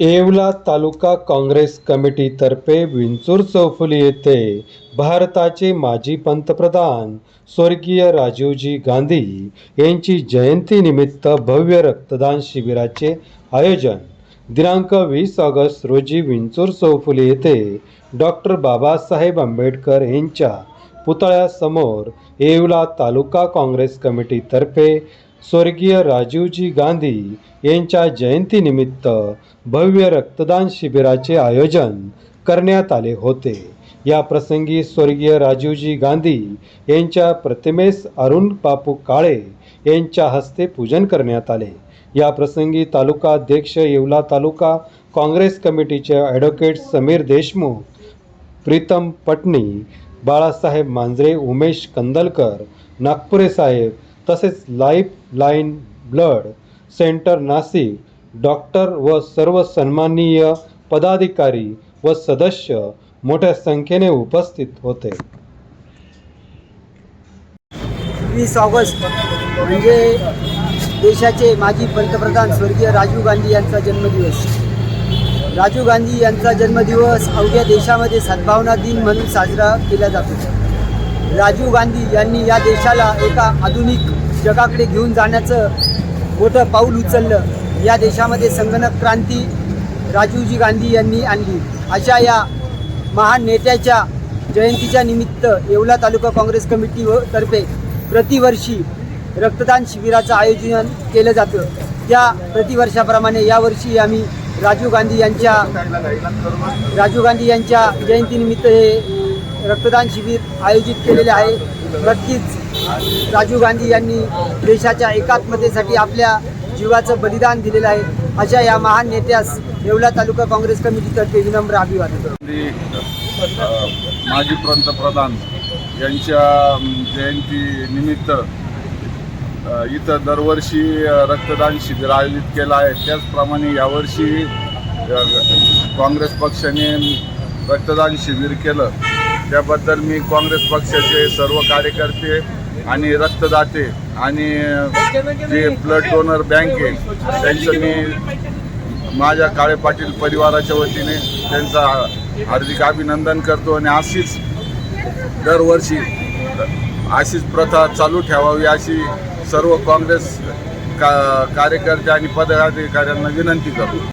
येवला तालुका काँग्रेस कमिटीतर्फे विंचूर चौफुली येथे भारताचे माजी पंतप्रधान स्वर्गीय राजीवजी गांधी यांची जयंतीनिमित्त भव्य रक्तदान शिबिराचे आयोजन. दिनांक वीस ऑगस्ट रोजी विंचूर चौफुली येथे डॉक्टर बाबासाहेब आंबेडकर यांच्या पुतळ्यासमोर येवला तालुका काँग्रेस कमिटीतर्फे स्वर्गीय राजीवजी गांधी यांच्या जयंतीनिमित्त भव्य रक्तदान शिबिराचे आयोजन करण्यात आले होते. या प्रसंगी स्वर्गीय राजीवजी गांधी यांच्या प्रतिमेस अरुण बापू काळे यांच्या हस्ते पूजन करण्यात आले. या प्रसंगी तालुका अध्यक्ष येवला तालुका काँग्रेस कमिटीचे ॲडव्होकेट समीर देशमुख प्रीतम पटणी बाळासाहेब मांजरे उमेश कंदलकर नागपुरे साहेब तसेच life line blood centre Nashik doctor व सर्व सन्माननीय पदाधिकारी व सदस्य मोठ्या संख्येने उपस्थित होते. वीस ऑगस्ट म्हणजे देशाचे माजी पंतप्रधान स्वर्गीय राजीव गांधी यांचा जन्मदिवस. राजीव गांधी यांचा जन्मदिवस अवघ्या देशामध्ये सद्भावना दिन म्हणून साजरा केला जातो. राजीव गांधी यांनी या देशाला एका आधुनिक जगाकडे घेऊन जाण्याचं मोठं पाऊल उचललं. या देशामध्ये संगणक क्रांती राजीवजी गांधी यांनी आणली. अशा या महान नेत्याच्या जयंतीच्या निमित्त येवला तालुका काँग्रेस कमिटी व तर्फे प्रतिवर्षी रक्तदान शिबिराचं आयोजन केलं जातं. त्या प्रतिवर्षाप्रमाणे यावर्षी आम्ही राजीव गांधी यांच्या राजीव गांधी यांच्या जयंतीनिमित्त हे रक्तदान शिबिर आयोजित केलेले आहे. नक्कीच राजीव गांधी यांनी देशाच्या एकात्मतेसाठी आपल्या जीवाचं बलिदान दिलेलं आहे. अशा या महान नेत्यास येवला तालुका काँग्रेस कमिटीतर्फे विनम्र अभिवादन. माजी पंतप्रधान यांच्या जयंती जयंतीनिमित्त इथं दरवर्षी रक्तदान शिबिर आयोजित केलं आहे. त्याचप्रमाणे यावर्षी काँग्रेस पक्षाने रक्तदान शिबिर केलं. त्याबद्दल मी काँग्रेस पक्षाचे सर्व कार्यकर्ते आणि रक्तदाते आणि जे ब्लड डोनर बँक आहे त्यांचं मी माझ्या काळे पाटील परिवाराच्या वतीने त्यांचा हार्दिक अभिनंदन करतो आणि अशीच दरवर्षी अशीच प्रथा चालू ठेवावी अशी सर्व काँग्रेस का कार्यकर्ते आणि पदाधिकाऱ्यांना विनंती करतो.